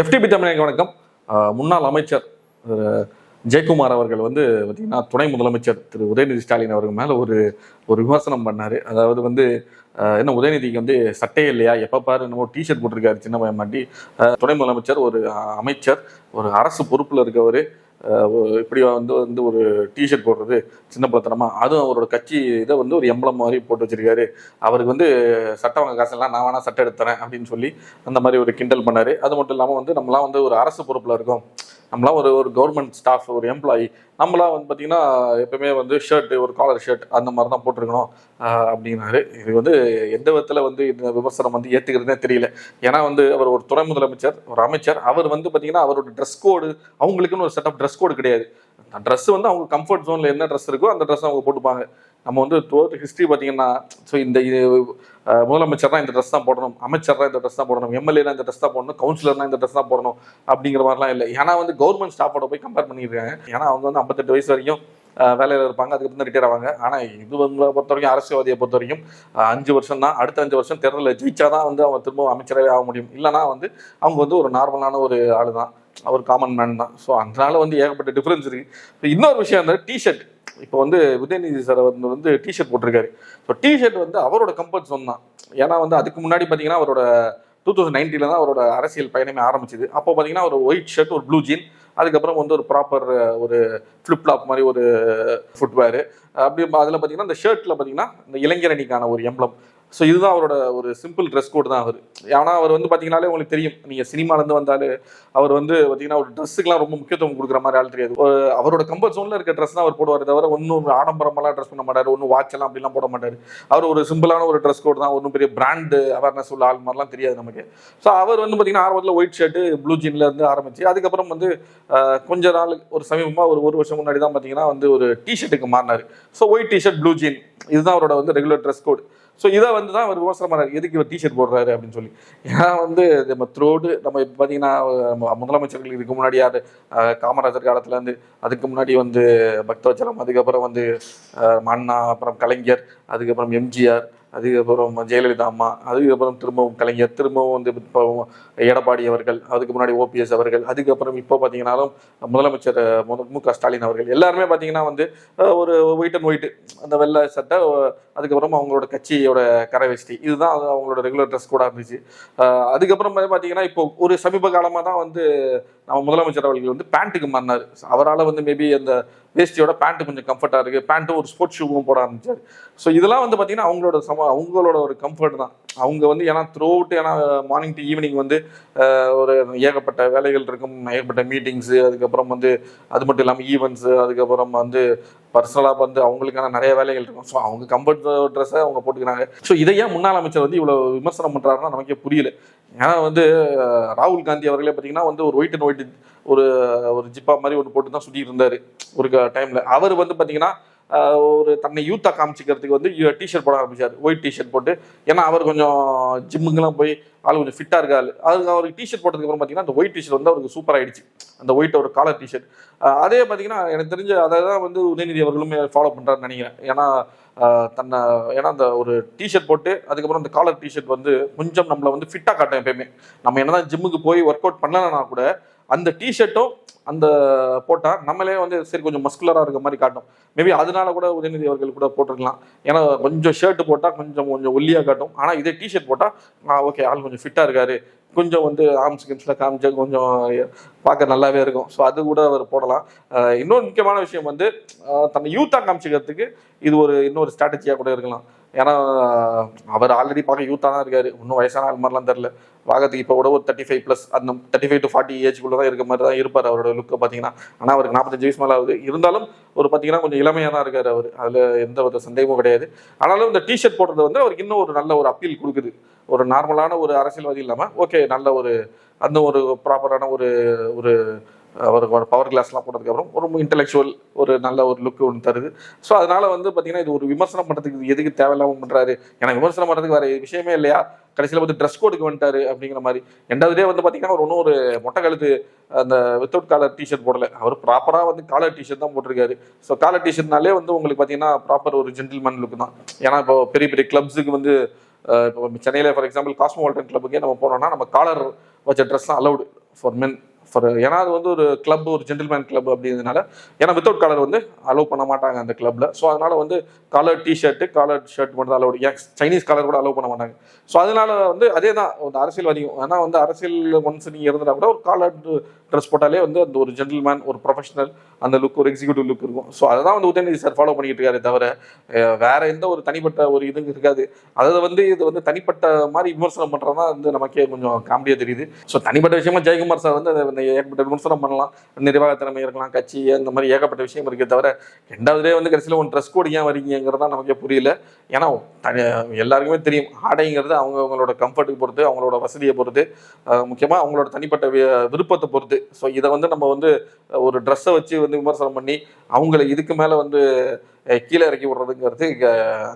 FTP தமிழக வணக்கம். முன்னாள் அமைச்சர் ஜெயக்குமார் அவர்கள் வந்து பார்த்திங்கன்னா துணை முதலமைச்சர் திரு உதயநிதி ஸ்டாலின் அவர்கள் மேலே ஒரு ஒரு விமர்சனம் பண்ணார். அதாவது வந்து என்ன உதயநிதிக்கு வந்து சட்டையே இல்லையா? எப்போ பாரு என்னமோ டிஷர்ட் போட்டிருக்காரு சின்ன பையன் மாட்டி. துணை முதலமைச்சர் ஒரு அமைச்சர் ஒரு அரசு பொறுப்பில் இருக்கவர். இப்படி வந்து வந்து ஒரு டிஷர்ட் போடுறது சின்ன பிள்ளைத்தனமா அதுவும் அவரோட கட்சி இதை வந்து ஒரு எம்பளம் மாதிரி போட்டு வச்சிருக்காரு. அவருக்கு வந்து சட்டம் வாங்க காசெல்லாம் நான் வேணா சட்டை எடுத்துறேன் அப்படின்னு சொல்லி அந்த மாதிரி ஒரு கிண்டல் பண்ணாரு. அது மட்டும் இல்லாமல் வந்து நம்மளாம் வந்து ஒரு அரசு பொறுப்பில் இருக்கோம். நம்மளாம் ஒரு ஒரு கவர்மெண்ட் ஸ்டாஃப் ஒரு எம்ப்ளாயி நம்மளாம் வந்து பார்த்தீங்கன்னா எப்பவுமே வந்து ஷர்ட் ஒரு காலர் ஷர்ட் அந்த மாதிரி தான் போட்டிருக்கணும் அப்படின்னாரு. இது வந்து எந்த விதத்தில் வந்து இந்த விமர்சனம் வந்து ஏற்றுக்கிறதுனே தெரியல. ஏன்னா வந்து அவர் ஒரு துணை முதலமைச்சர் ஒரு அமைச்சர். அவர் வந்து பார்த்தீங்கன்னா அவரோட ட்ரெஸ் கோடு அவங்களுக்குன்னு ஒரு செட்டப் ட்ரெஸ் கோடு கிடையாது. ட்ரெஸ் வந்து அவங்க கம்ஃபர்ட் ஜோனில் என்ன ட்ரெஸ் இருக்கோ அந்த ட்ரெஸ் அவங்க போட்டுப்பாங்க. நம்ம வந்து டுவெல்த் ஹிஸ்ட்ரி பார்த்தீங்கன்னா ஸோ இந்த இது அஹ், முதலமைச்சர்னா இந்த ட்ரெஸ் தான் போடணும் அமைச்சர்னா இந்த ட்ரெஸ் தான் போடணும் எம்எல்ஏனா இந்த ட்ரெஸ் தான் போடணும் கவுன்சிலர்னா இந்த ட்ரெஸ் தான் போடணும் அப்படிங்கிற மாதிரிலாம் இல்லை. ஏன்னா வந்து கவர்மெண்ட் ஸ்டாஃபோட போய் கம்பேர் பண்ணியிருக்காங்க ஏன்னா அவங்க வந்து ஐம்பத்தெட்டு வயசு வரைக்கும் வேலையில் இருப்பாங்க இருப்பாங்க அதுக்கப்புறம் ரிட்டையர் ஆவாங்க. ஆனால் இது வந்து பொறுத்த வரைக்கும் அரசியல்வாதியை பொறுத்த வரைக்கும் அஞ்சு வருஷம் தான் அடுத்த அஞ்சு வருஷம் தேர்தலில் ஜெயிச்சாதான் வந்து அவங்க திரும்ப அமைச்சரவே ஆக முடியும். இல்லைனா வந்து அவங்க வந்து ஒரு நார்மலான ஒரு ஆள் தான் அவர் காமன் மேன் தான். ஸோ அதனால வந்து ஏகப்பட்ட டிஃப்ரென்ஸ் இருக்குது இன்னொரு விஷயம் அந்த டிஷர்ட் இப்போ வந்து உதயநிதி சார் வந்து வந்து டிஷர்ட் போட்டிருக்காரு. ஸோ டிஷர்ட் வந்து அவரோட கம்ஃபர்ட் ஜோன் தான். ஏன்னா வந்து அதுக்கு முன்னாடி பார்த்தீங்கன்னா அவரோட டூ தௌசண்ட் நைன்டீனில் தான் அவரோட அரசியல் பயணமே ஆரம்பிச்சது. அப்போ பார்த்தீங்கன்னா ஒரு ஒயிட் ஷர்ட் ஒரு ப்ளூ ஜீன் அதுக்கப்புறம் வந்து ஒரு ப்ராப்பர் ஒரு ஃப்ளிப்லாப் மாதிரி ஒரு ஃபுட்வேரு அப்படி அதில் பார்த்தீங்கன்னா இந்த ஷர்ட்டில் பார்த்தீங்கன்னா இந்த இளைஞரணிக்கான ஒரு எம்ப்ளம் ஸோ இதுதான் அவரோட ஒரு சிம்பிள் ட்ரெஸ் கோட் தான் அவர். ஏன்னா அவர் வந்து பார்த்தீங்கனாலே உங்களுக்கு தெரியும். நீங்கள் சினிமாலேருந்து வந்தாலே அவர் வந்து பார்த்தீங்கன்னா ஒரு ட்ரெஸ்ஸுக்குலாம் ரொம்ப முக்கியத்துவம் கொடுக்குற மாதிரி ஆள் தெரியாது. அவரோட கம்ஃபர்ட் ஜோனில் இருக்க ட்ரெஸ் தான் அவர் போடுவார் தவிர ஒன்றும் ஆடம்பரமெல்லாம் ட்ரெஸ் பண்ண மாட்டார். ஒன்றும் வாட்செல்லாம் அப்படிலாம் போட மாட்டார். அவர் ஒரு சிம்பிளான ஒரு ட்ரெஸ் கோட் தான். ஒன்றும் பெரிய பிராண்டு அவேர்னஸ் உள்ள ஆள் மாதிரிலாம் தெரியாது நமக்கு. ஸோ அவர் வந்து பார்த்தீங்கன்னா ஆரம்பத்தில் ஒயிட் ஷர்ட்டு ப்ளூ ஜீனில் இருந்து ஆரம்பிச்சு அதுக்கப்புறம் வந்து கொஞ்ச நாள் ஒரு சமீபமாக ஒரு ஒரு வருஷம் முன்னாடி தான் பார்த்தீங்கன்னா வந்து ஒரு டிஷர்ட்டுக்கு மாறினார். So white T-shirt blue jean இதுதான் அவரோட வந்து ரெகுலர் ட்ரெஸ் கோட் ஸோ இதை வந்து தான் அவர் விமர்சனம் பண்ணார். எதுக்கு இவர் டிஷர்ட் போடுறாரு அப்படின்னு சொல்லி. ஏன்னா வந்து நம்ம த்ரோடு நம்ம இப்போ பார்த்தீங்கன்னா முதலமைச்சர்கள் இதுக்கு முன்னாடி யார் காமராஜர் காலத்துலேருந்து அதுக்கு முன்னாடி வந்து பக்தவச்சலம் அதுக்கப்புறம் வந்து மன்னா அப்புறம் கலைஞர் அதுக்கப்புறம் எம்ஜிஆர் அதுக்கப்புறம் ஜெயலலிதா அம்மா அதுக்கப்புறம் திரும்பவும் கலைஞர் திரும்பவும் வந்து இப்போ எடப்பாடி அவர்கள் அதுக்கு முன்னாடி ஓபிஎஸ் அவர்கள் அதுக்கப்புறம் இப்போ பார்த்தீங்கன்னாலும் முதலமைச்சர் மு க ஸ்டாலின் அவர்கள் எல்லாருமே பார்த்தீங்கன்னா வந்து ஒரு ஒயிட் அண்ட் ஒயிட் அந்த வெள்ளை சட்டை அதுக்கப்புறம் அவங்களோட கட்சியோட கரை வேஷ்டி இதுதான் அவங்களோட ரெகுலர் ட்ரெஸ் கூட இருந்துச்சு. அதுக்கப்புறம் பார்த்தீங்கன்னா இப்போ ஒரு சமீப காலமாக தான் வந்து நம்ம முதலமைச்சர் அவர்கள் வந்து பேண்ட்டுக்கு மாறினார் அவரால் வந்து மேபி அந்த வேஷ்டியோட பேண்ட் கொஞ்சம் கம்ஃபர்ட்டாக இருக்குது பேண்ட்டும் ஒரு ஸ்போர்ட்ஸ் ஷூவும் போட ஆரம்பிச்சார். ஸோ இதெல்லாம் வந்து பார்த்தீங்கன்னா அவங்களோட சம அவங்களோட ஒரு கம்ஃபர்ட் தான். அவங்க வந்து ஏன்னா த்ரூ அவுட் ஏன்னா மார்னிங் டு ஈவினிங் வந்து ஒரு ஏகப்பட்ட வேலைகள் இருக்கும். ஏகப்பட்ட மீட்டிங்ஸு அதுக்கப்புறம் வந்து அது மட்டும் இல்லாமல் ஈவெண்ட்ஸு அதுக்கப்புறம் வந்து பர்சனலாக வந்து அவங்களுக்கான நிறைய வேலைகள் இருக்கும். ஸோ அவங்க கம்ஃபர்ட் ட்ரெஸ்ஸை அவங்க போட்டுக்கிறாங்க. ஸோ இதை ஏன் முன்னாள் அமைச்சர் வந்து இவ்வளோ விமர்சனம் பண்ணுறாருன்னா நமக்கே புரியல. ஏன்னா வந்து ராகுல் காந்தி அவர்களே பார்த்தீங்கன்னா வந்து ஒரு ஒயிட் அண்ட் ஒயிட் ஒரு ஒரு ஜிப்பா மாதிரி ஒன்று போட்டு தான் சுற்றிட்டு இருந்தார். ஒரு டைமில் அவர் வந்து பார்த்தீங்கன்னா ஒரு தன்னை யூத்தாக காமிச்சிக்கிறதுக்கு வந்து டிஷர்ட் போட ஆரம்பிச்சார். ஒயிட் டிஷர்ட் போட்டு. ஏன்னா அவர் கொஞ்சம் ஜிம்முங்கெல்லாம் போய் ஆள் கொஞ்சம் ஃபிட்டாக இருக்காரு. அதுக்கு அவருக்கு டிஷர்ட் போட்டதுக்கு அப்புறம் பார்த்தீங்கன்னா அந்த ஒயிட் டிஷர்ட் வந்து அவருக்கு சூப்பர் ஆயிடுச்சு. அந்த ஒயிட் ஒரு காலர் டிஷர்ட் அதே பார்த்தீங்கன்னா எனக்கு தெரிஞ்ச அதை தான் வந்து உதயநிதி அவர்களுமே ஃபாலோ பண்ணுறாருன்னு நினைக்கிறேன். ஏன்னா தன்னை ஏன்னா அந்த ஒரு டிஷர்ட் போட்டு அதுக்கப்புறம் அந்த காலர் டிஷர்ட் வந்து கொஞ்சம் நம்மளை வந்து ஃபிட்டாக காட்டும் எப்பயுமே. நம்ம என்னதான் ஜிம்முக்கு போய் ஒர்க் அவுட் பண்ணலன்னா கூட அந்த டிஷர்ட்டும் அந்த போட்டால் நம்மளே வந்து சரி கொஞ்சம் மஸ்குலராக இருக்க மாதிரி காட்டும். மேபி அதனால கூட உதயநிதி அவர்கள் கூட போட்டிருக்கலாம். ஏன்னா கொஞ்சம் ஷர்ட் போட்டால் கொஞ்சம் கொஞ்சம் ஒல்லியாக காட்டும். ஆனால் இதே டிஷர்ட் போட்டால் ஓகே ஆள் கொஞ்சம் ஃபிட்டாக இருக்காரு. கொஞ்சம் வந்து ஆர்ம்ஸ் கிம்ஸில் காமிச்சா கொஞ்சம் பார்க்க நல்லாவே இருக்கும். ஸோ அது கூட அவர் போடலாம். இன்னொரு முக்கியமான விஷயம் வந்து தன்னை யூத்தாக காமிச்சிக்கிறதுக்கு இது ஒரு இன்னொரு ஸ்ட்ராட்டஜியாக கூட இருக்கலாம். ஏன்னா அவர் ஆல்ரெடி பார்க்க யூத்தாக தான் இருக்காரு. இன்னும் வயசான ஆள் மாதிரிலாம் தெரில வாகத்துக்கு இப்போ கூட ஒரு தேர்ட்டி ஃபைவ் ப்ளஸ் அந்த தேர்ட்டி ஃபைவ் டு ஃபார்ட்டி ஏஜ்குள்ளே தான் இருக்க மாதிரி தான் இருப்பார் அவரோட லுக்கை பார்த்தீங்கன்னா ஆனால் அவருக்கு நாற்பத்தஞ்சு வயசு மேலே ஆகுது. இருந்தாலும் ஒரு பார்த்தீங்கன்னா கொஞ்சம் இளமையாக தான் இருக்கார் அவர். அதில் எந்த வித சந்தேகமும் கிடையாது. ஆனாலும் இந்த டிஷர்ட் போடுறது வந்து அவருக்கு இன்னும் ஒரு நல்ல ஒரு அப்பீல் கொடுக்குது. ஒரு நார்மலான ஒரு அரசியல்வாதி இல்லாமல் ஓகே நல்ல ஒரு அந்த ஒரு ப்ராப்பரான ஒரு ஒரு அவர் ஒரு பவர் கிளாஸ்லாம் போட்டதுக்கப்புறம் ஒரு இன்டெலெக்சுவல் ஒரு நல்ல ஒரு லுக் ஒன்று தருது. ஸோ அதனால வந்து பார்த்தீங்கன்னா இது ஒரு விமர்சனம் பண்ணுறதுக்கு எதுக்கு தேவையில்லாமல் பண்ணுறாரு ஏன்னா விமர்சனம் பண்ணுறதுக்கு வேற விஷயமே இல்லையா? கடைசியில் வந்து ட்ரெஸ் கோடுக்கு வந்துட்டாரு அப்படிங்கிற மாதிரி. ரெண்டாவது டே வந்து பார்த்தீங்கன்னா அவர் ஒன்றும் ஒரு மொட்டை கழுத்து அந்த வித்தவுட் காலர் டிஷர்ட் போடல. அவர் ப்ராப்பராக வந்து காலர் டிஷர்ட் தான் போட்டிருக்காரு. ஸோ காலர் டிஷர்ட்னாலே வந்து உங்களுக்கு பார்த்தீங்கன்னா ப்ராப்பர் ஒரு ஜென்டில்மேன் லுக் தான். ஏன்னா இப்போ பெரிய பெரிய கிளப்ஸுக்கு வந்து இப்போ சென்னையில் ஃபார் எக்ஸாம்பிள் காஸ்மோவால்டன் கிளப்புக்கே நம்ம போனோம்னா நம்ம காலர் வச்ச ட்ரெஸ் தான் அலௌடு ஃபார் மென் ஃபார் ஏன்னா அது வந்து ஒரு கிளப் ஒரு ஜென்டில்மேன் கிளப் அப்படிங்கிறதுனால ஏன்னா வித்தவுட் காலர் வந்து அலோவ் பண்ண மாட்டாங்க அந்த கிளப்ல ஸோ அதனால வந்து காலர் டிஷர்ட்டு காலர் ஷர்ட் மட்டும் தான் அலோவ் சைனீஸ் காலர் கூட அலோவ் பண்ண மாட்டாங்க. ஸோ அதனால வந்து அதே தான் அரசியல் அரசியல்வாதியும் ஏன்னா வந்து அரசியல் ஒன்ஸ் நீங்கள் இருந்தால் கூட ஒரு காலர் ட்ரெஸ் போட்டாலே வந்து அந்த ஒரு ஜென்டில்மேன் ஒரு ப்ரொஃபஷனல் அந்த லுக் ஒரு எக்ஸிக்யூட்டிவ் லுக் இருக்கும். ஸோ அதை தான் வந்து உதயநிதி சார் ஃபாலோ பண்ணிக்கிட்டு இருக்காரு தவிர வேற எந்த ஒரு தனிப்பட்ட ஒரு இது இருக்காது. அதை வந்து இது வந்து தனிப்பட்ட மாதிரி விமர்சனம் பண்ணுறதா வந்து நமக்கே கொஞ்சம் காமெடியாக தெரியுது. ஸோ தனிப்பட்ட விஷயமா ஜெயக்குமார் சார் வந்து அதை ஏகப்பட்ட விமர்சனம் பண்ணலாம். நிர்வாக திறமை இருக்கலாம் கட்சி அந்த மாதிரி ஏகப்பட்ட விஷயம் இருக்கே தவிர ரெண்டாவதுலேயே வந்து கடைசியில் ஒன் ட்ரெஸ் கோடு ஏன் வரீங்கிறதா தான் நமக்கே புரியல. ஏன்னா தனி எல்லாருக்குமே தெரியும். ஆடைங்கிறது அவங்க அவங்களோட கம்ஃபர்ட்டுக்கு பொறுத்து அவங்களோட வசதியை பொறுத்து முக்கியமாக அவங்களோட தனிப்பட்ட வி- விருப்பத்தை பொறுத்து. ஸோ இதை வந்து நம்ம வந்து ஒரு ட்ரெஸ்ஸை வச்சு வந்து விமர்சனம் பண்ணி அவங்கள இதுக்கு மேலே வந்து கீழே இறக்கி விடுறதுங்கிறது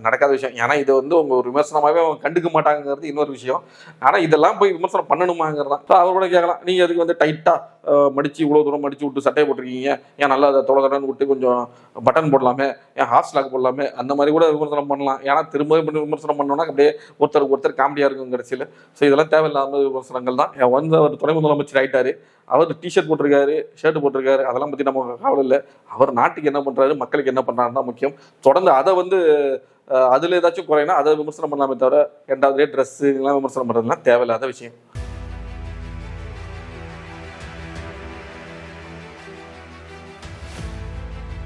நடக்காத விஷயம். ஏன்னா இது வந்து உங்க ஒரு விமர்சனமாகவே அவங்க கண்டுக்க மாட்டாங்கிறது இன்னொரு விஷயம். ஆனால் இதெல்லாம் போய் விமர்சனம் பண்ணணுமாங்கிறது தான் அவர் கூட கேட்கலாம் நீங்கள் அதுக்கு வந்து டைட்டாக மடிச்சு இவ்வளோ தூரம் மடிச்சு விட்டு சட்டையை போட்டிருக்கீங்க? ஏன் நல்லா அதை தொலை விட்டு கொஞ்சம் பட்டன் போடலாமே? ஏன் ஹாஃப் ஸ்லாக் போடலாமே? அந்த மாதிரி கூட விமர்சனம் பண்ணலாம். ஏன்னா திரும்ப விமர்சனம் பண்ணோம்னா அப்படியே ஒருத்தருக்கு ஒருத்தர் காமெடியாக இருக்கும் கடைசியில். ஸோ இதெல்லாம் தேவையில்லாத விமர்சனங்கள் தான். ஏன் வந்து அவர் துணை முதலமைச்சர் ஆயிட்டாரு. அவர் டிஷர்ட் போட்டிருக்காரு ஷர்ட் போட்டிருக்காரு. அதெல்லாம் பற்றி நம்ம கவலை இல்லை. அவர் நாட்டுக்கு என்ன பண்ணுறாரு மக்களுக்கு என்ன பண்ணுறாருன்னு தான் முக்கியம். தொடர்ந்து அதை வந்து அதில் அதுல ஏதாச்சும் குறைனா அதை விமர்சனம் பண்ணலாமே தவிர ரெண்டாவது ட்ரெஸ்ஸு இதெல்லாம் விமர்சனம் பண்ணுறதுலாம் தேவையில்லாத விஷயம்.